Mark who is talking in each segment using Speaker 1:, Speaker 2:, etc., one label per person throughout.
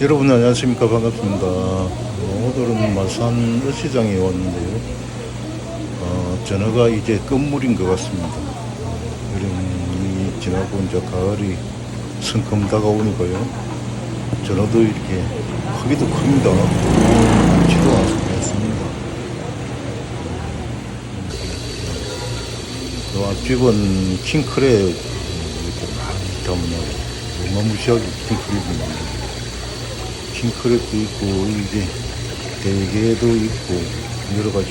Speaker 1: 여러분 안녕하십니까 반갑습니다. 어, 오늘은 마산 어시장에 왔는데요. 어, 전어가 이제 끝물인 것 같습니다. 어, 여름이 지나고 이제 가을이 성큼 다가오니까요. 전어도 이렇게 크기도 큽니다. 지도 않습니다. 요 앞집은 킹크랩 이렇게 많이 담는 어마무시하게 킹크랩입니다. 킹 크랩도 있고 이게 대게도 있고 여러 가지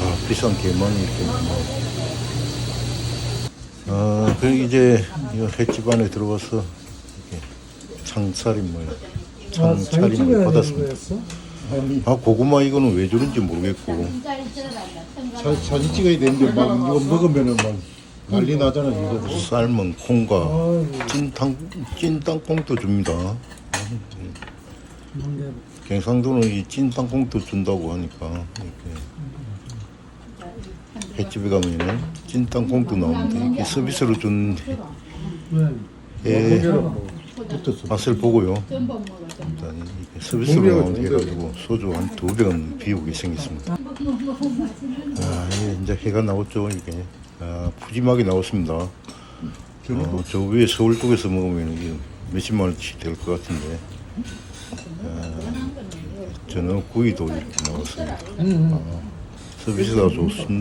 Speaker 1: 아, 비싼 게만 있고 뭐. 아, 그 이제 이 횟집 안에 들어와서 이렇게 창살인물 창살인물 받았습니다. 아 고구마 이거는 왜 저런지 모르겠고
Speaker 2: 사, 사진 찍어야 되는데 막 이거 먹으면은 막 난리 나잖아 이거.
Speaker 1: 삶은 콩과 찐탕 찐 땅콩도 줍니다. 경상도는 이 찐 땅콩도 준다고 하니까 이렇게 횟집에 가면은 찐 땅콩도 나오는데 이렇게 서비스로 준 예. 맛을 보고요. 일단 이렇게 서비스로 나오는 해가지고 소주 한 두 병은 비우게 생겼습니다. 아, 예, 이제 해가 나왔죠 이게. 아, 푸짐하게 나왔습니다. 어, 저 위에 서울 쪽에서 먹으면 이게 몇십만 원씩 될 것 같은데. 아, 저는 구이도 이렇게 나왔습니다. 아, 서비스가 좋습니다.